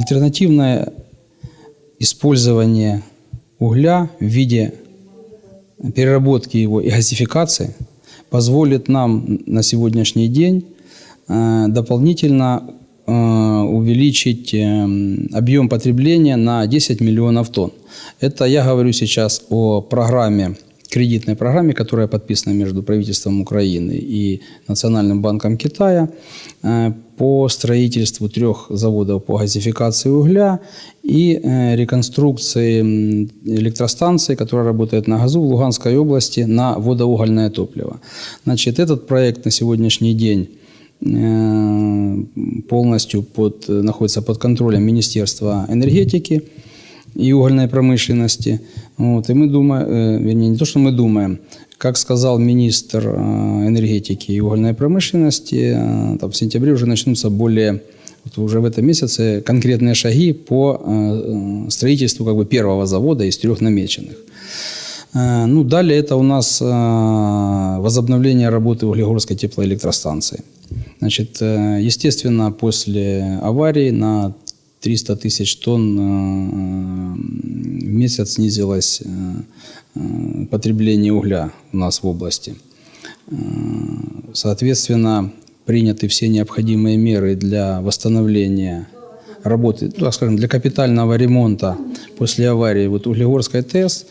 Альтернативное использование угля в виде переработки его и газификации позволит нам на сегодняшний день э, дополнительно э, увеличить э, объем потребления на 10 миллионов тонн. Это я говорю сейчас о программе, кредитной программе, которая подписана между правительством Украины и Национальным банком Китая э, по строительству трех заводов по газификации угля и э, реконструкции электростанции, которая работает на газу в Луганской области на водоугольное топливо. Значит, этот проект на сегодняшний день э, полностью под, находится под контролем Министерства энергетики и угольной промышленности. Вот, и мы думаем, э, вернее, не то, что мы думаем, как сказал министр э, энергетики и угольной промышленности, э, там в сентябре уже начнутся более, вот уже в этом месяце, конкретные шаги по строительству как бы первого завода из трех намеченных. Ну, далее это у нас возобновление работы Углегорской теплоэлектростанции. Значит, естественно, после аварии на 300 тысяч тонн э, в месяц снизилось э, э, потребление угля у нас в области. Соответственно, приняты все необходимые меры для восстановления работы, ну, скажем, для капитального ремонта после аварии вот Углегорской ТЭС.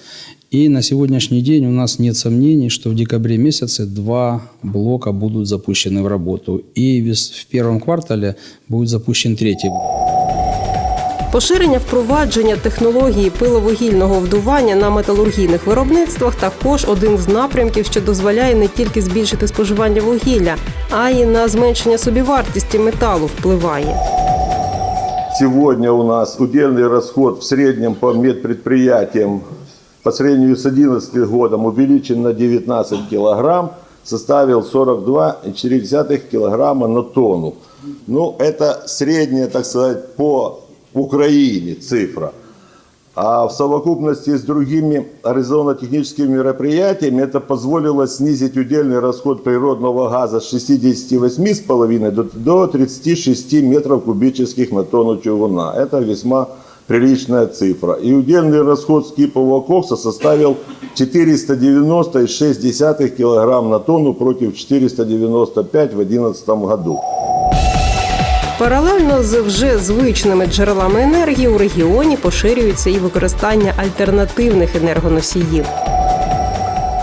И на сегодняшний день у нас нет сомнений, что в декабре месяце два блока будут запущены в работу. И в первом квартале будет запущен третий Поширення впровадження технології пиловугільного вдування на металургійних виробництвах також один з напрямків, що дозволяє не тільки збільшити споживання вугілля, а й на зменшення собівартості металу впливає. Сегодня у нас удельный расход в среднем по медпредприятиям по сравнению с 2011 годом увеличен на 19 килограмм, составил 42,4 килограмма на тонну. Ну, это средняя, так сказать, по Украине цифра. А в совокупности с другими организационно-техническими мероприятиями это позволило снизить удельный расход природного газа с 68,5 до, до 36 метров кубических на тонну чугуна. Это весьма приличная цифра. И удельный расход скипового кокса составил 490,6 килограмм на тонну против 495 в 2011 году. Паралельно з вже звичними джерелами енергії у регіоні поширюється і використання альтернативних енергоносіїв.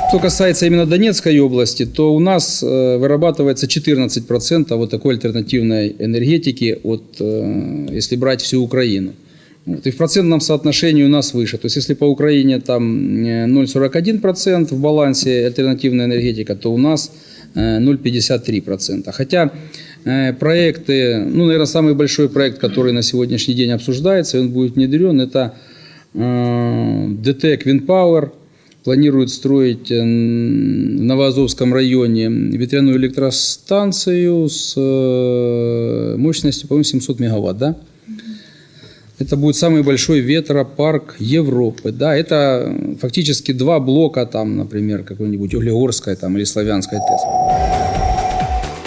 Что касается именно Донецкой области, то у нас э, вырабатывается 14% вот такой альтернативной энергетики, от, э, если брать всю Украину. Вот, и в процентном соотношении у нас выше. То есть, если по Украине там э, 0,41% в балансе альтернативная энергетика, то у нас э, 0,53%. Хотя э, проекты, ну, наверное, самый большой проект, который на сегодняшний день обсуждается, и он будет внедрен, это э, ДТЭК Винпауэр, планирует строить э, в Новоазовском районе ветряную электростанцию с э, мощностью, по-моему, 700 мегаватт, да? Это будет самый большой ветропарк Европы. Да, это фактически два блока, там, например, какой-нибудь Углегорская там, или Славянская ТЭС.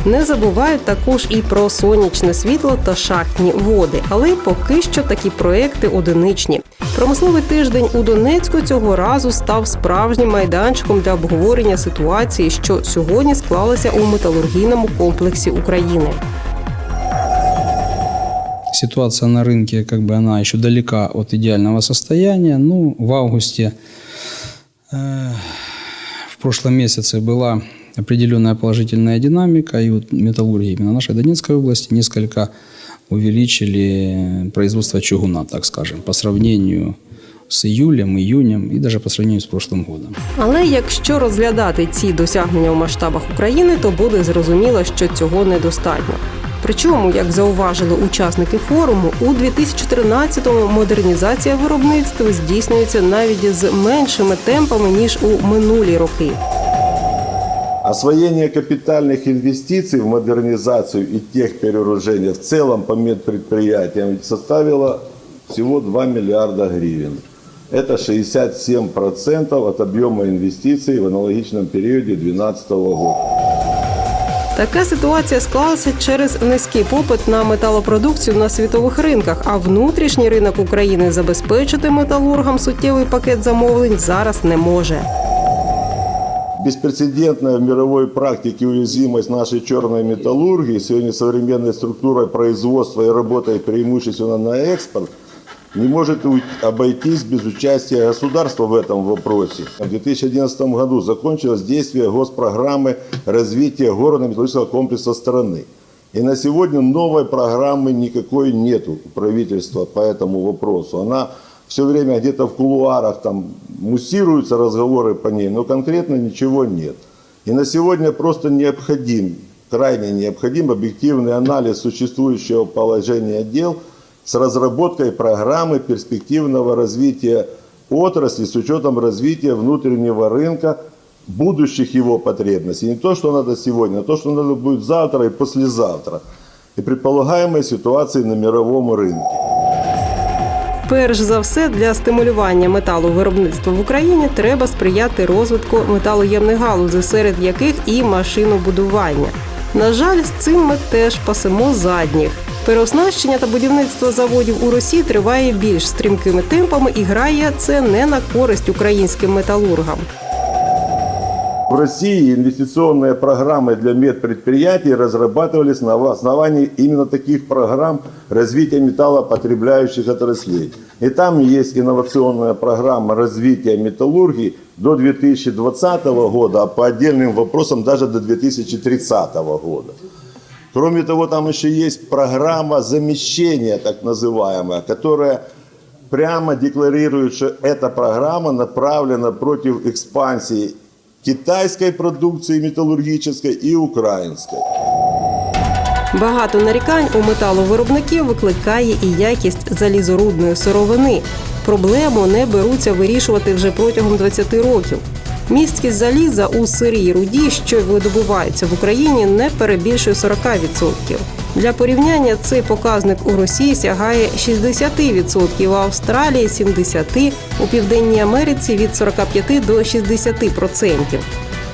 Не забувають також і про сонячне світло та шахтні води, але й поки що такі проекти одиничні. Промисловий тиждень у Донецьку цього разу став справжнім майданчиком для обговорення ситуації, що сьогодні склалася у металургійному комплексі України. Ситуация на рынке, как бы она еще далека от идеального состояния. Ну, в августе, э, в прошлом месяце была определенная положительная динамика, и вот металлургии именно нашей Донецкой области несколько увеличили производство чугуна, так скажем, по сравнению с июлем, июнем и даже по сравнению с прошлым годом. Але якщо розглядати ці досягнення у масштабах України, то буде зрозуміло, що цього недостатньо. Причому, як зауважили учасники форуму, у 2013-му модернізація виробництва здійснюється навіть з меншими темпами ніж у минулі роки. Освоение капитальных инвестиций в модернизацию и техпереоружение в целом по медпредприятиям составило всего 2 миллиарда гривен. Это 67% от объема инвестиций в аналогичном периоде 2012 года. Така ситуація склалася через низький попит на металопродукцію на світових ринках, а внутрішній ринок України забезпечити металургам суттєвий пакет замовлень зараз не може. Беспрецедентная в мировой практике уязвимость нашей черной металлургии, сегодня современной структурой производства и работой преимущественно на экспорт, не может обойтись без участия государства в этом вопросе. В 2011 году закончилось действие госпрограммы развития горно-металлургического комплекса страны. И на сегодня новой программы никакой нету у правительства по этому вопросу. Она все время где-то в кулуарах там муссируются разговоры по ней, но конкретно ничего нет. И на сегодня просто необходим, крайне необходим объективный анализ существующего положения дел с разработкой программы перспективного развития отрасли с учетом развития внутреннего рынка, будущих его потребностей. Не то, что надо сегодня, а то, что надо будет завтра и послезавтра. И предполагаемой ситуации на мировом рынке. Перш за все, для стимулювання металовиробництва в Україні треба сприяти розвитку металоємних галузей, серед яких і машинобудування. На жаль, з цим ми теж пасемо задніх. Переоснащення та будівництво заводів у Росії триває більш стрімкими темпами і грає це не на користь українським металургам. В России инвестиционные программы для медпредприятий разрабатывались на основании именно таких программ развития металлопотребляющих отраслей. И там есть инновационная программа развития металлургии до 2020 года, а по отдельным вопросам даже до 2030 года. Кроме того, там еще есть программа замещения, так называемая, которая прямо декларирует, что эта программа направлена против экспансии китайской продукции металлургической и украинской. Багато нарікань у металовиробників викликає і якість залізорудної сировини. Проблему не беруться вирішувати вже протягом 20 років. Місткість заліза у сирій руді, що видобувається в Україні, не перебільшує 40%. Для порівняння цей показник у Росії сягає 60%, в Австралії 70%, у Південній Америці від 45 до 60%.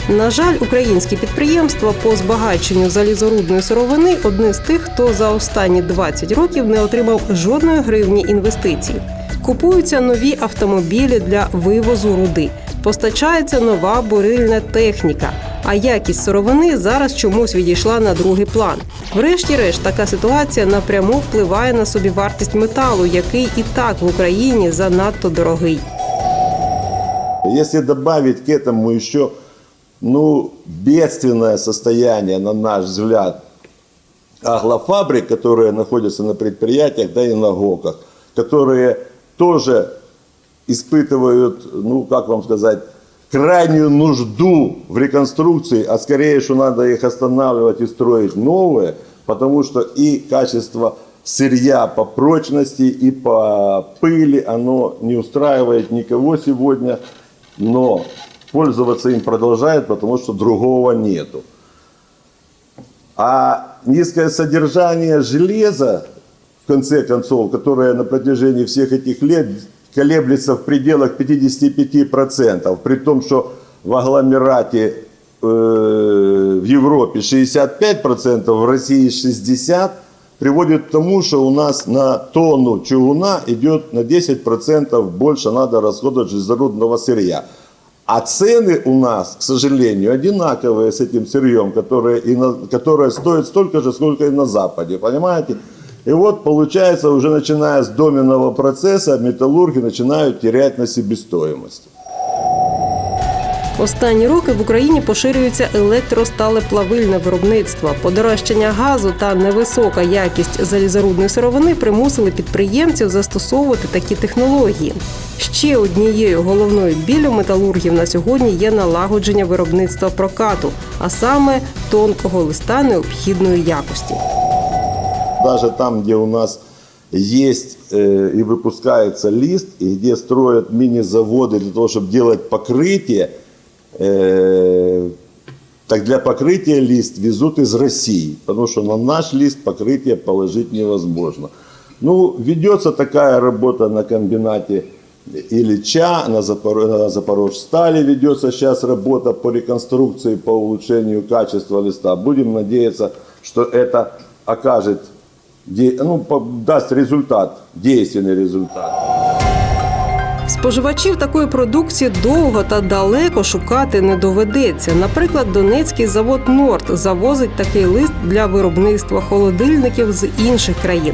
На жаль, українські підприємства по збагаченню залізорудної сировини одні з тих, хто за останні 20 років не отримав жодної гривні інвестицій. Купуються нові автомобілі для вивозу руди, постачається нова бурильна техніка. А якість сировини зараз чомусь відійшла на другий план. Врешті-решт, така ситуація напряму впливає на собівартість металу, який і так в Україні занадто дорогий. Если добавить к этому еще ну, бедственное состояние, на наш взгляд, аглофабрик, которые находятся на предприятиях, да и на ГОКах, которые тоже испытывают, ну, как вам сказать, крайнюю нужду в реконструкции, а скорее, что надо их останавливать и строить новые, потому что и качество сырья по прочности и по пыли, оно не устраивает никого сегодня, но пользоваться им продолжает, потому что другого нету. А низкое содержание железа, в конце концов, которое на протяжении всех этих лет колеблется в пределах 55%, при том, что в агломерате э, в Европе 65%, в России 60%, приводит к тому, что у нас на тонну чугуна идет на 10% больше надо расходовать железорудного сырья. А цены у нас, к сожалению, одинаковые с этим сырьем, которое, и на, которое стоит столько же, сколько и на Западе, понимаете? И вот получается, уже начиная с доменного процесса, металлурги начинают терять на себестоимости. Останні роки в Україні поширюється електросталеплавильне виробництво. Подорожчання газу та невисока якість залізорудної сировини примусили підприємців застосовувати такі технології. Ще однією головною біллю металургів на сьогодні є налагодження виробництва прокату, а саме тонкого листа необхідної якості. Даже там, где у нас есть э, и выпускается лист, и где строят мини-заводы для того, чтобы делать покрытие, э, так для покрытия лист везут из России, потому что на наш лист покрытие положить невозможно. Ну, ведется такая работа на комбинате Ильича, на, Запор... на Запорожстале ведется сейчас работа по реконструкции, по улучшению качества листа. Будем надеяться, что это окажет, ну, дасть результат, дійсний результат. Споживачів такої продукції довго та далеко шукати не доведеться. Наприклад, Донецький завод Норд завозить такий лист для виробництва холодильників з інших країн.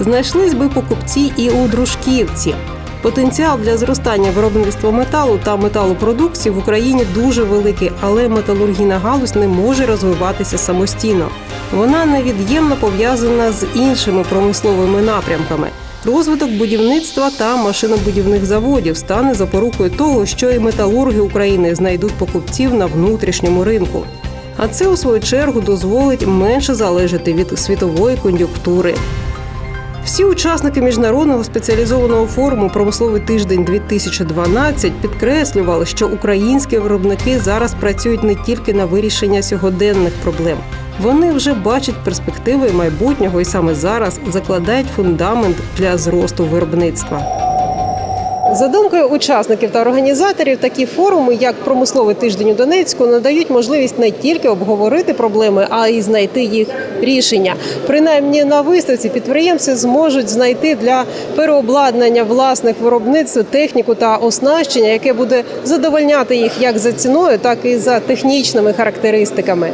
Знайшлись би покупці і у дружківці. Потенціал для зростання виробництва металу та металопродукції в Україні дуже великий, але металургійна галузь не може розвиватися самостійно. Вона невід'ємно пов'язана з іншими промисловими напрямками. Розвиток будівництва та машинобудівних заводів стане запорукою того, що і металурги України знайдуть покупців на внутрішньому ринку. А це у свою чергу дозволить менше залежати від світової кон'юнктури. Всі учасники міжнародного спеціалізованого форуму Промисловий тиждень 2012 підкреслювали, що українські виробники зараз працюють не тільки на вирішення сьогоденних проблем. Вони вже бачать перспективи майбутнього і саме зараз закладають фундамент для зросту виробництва. За думкою учасників та організаторів, такі форуми, як промисловий тиждень у Донецьку, надають можливість не тільки обговорити проблеми, а й знайти їх рішення. Принаймні на виставці підприємці зможуть знайти для переобладнання власних виробництв техніку та оснащення, яке буде задовольняти їх як за ціною, так і за технічними характеристиками.